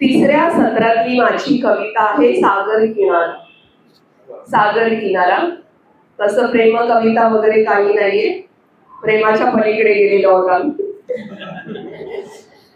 तिसऱ्या सत्रातली माझी कविता आहे सागर किनारा. सागर किनारा. तसं प्रेम कविता वगैरे काही नाहीये. प्रेमाच्या पलीकडे गेलेलो आम्ही.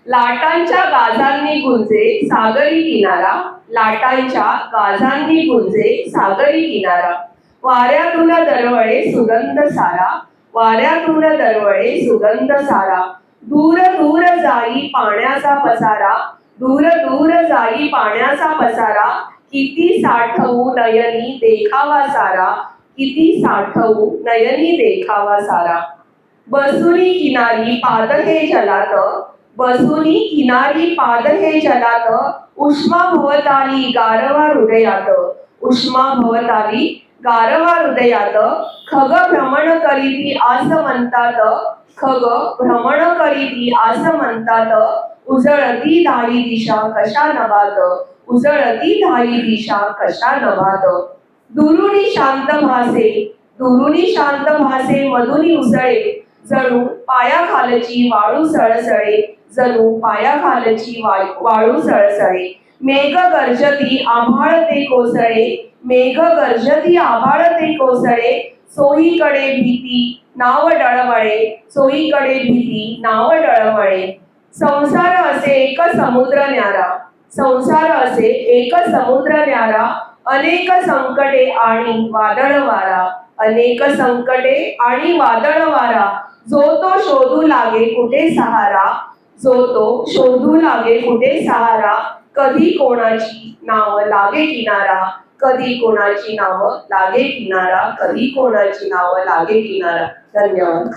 लाटांच्या गाजांनी गुंजे सागरी किनारा. लाटांच्या गाजांनी गुंजे सागरी किनारा. वाऱ्यातून दरवळे सुगंध सारा. वाऱ्यातून दरवळे सुगंध सारा. दूर दूर जाई पाण्याचा पसारा. दूर दूर जाई पाण्याचा पसारा किती साठवू नयनी देखावा सारा किती साठवू नयनी देखावा सारा. बसुनी किनारी पाद हे जलात बसुनी किनारी पाद हे जलात उष्मा भवताली गारवा हृदयात उष्मा भवताली गारवा हृदयात खग भ्रमण करीती आस म्हणतात खग भ्रमण करीती आस म्हणतात उजळती धाई दिशा कशा नभात? उजळती धाई दिशा कशा नभात? दुरुनी शांत भासे दुरुनी शांत भासे मधुनी उसळे जणू पायाखालची वाळू सळसळे जणू पायाखालची वा- वाळू सळसळे. मेघ गर्जती आभाळ ते कोसळे मेघ गर्जती आभाळ ते कोसळे सोयीकडे भीती नाव डळमळे सोयीकडे भीती नाव डळमळे. संसार असे एक समुद्र न्यारा. संसार असे एक समुद्र न्यारा. अनेक संकटे आणि वादळ वारा. अनेक संकटे आणि वादळ वारा. जो तो शोधू लागे कुठे सहारा? जो तो शोधू लागे कुठे सहारा? कधी कोणाची नाव लागे किनारा? कधी कोणाची नाव लागे किनारा? कधी कोणाची नाव लागे किनारा? धन्यवाद.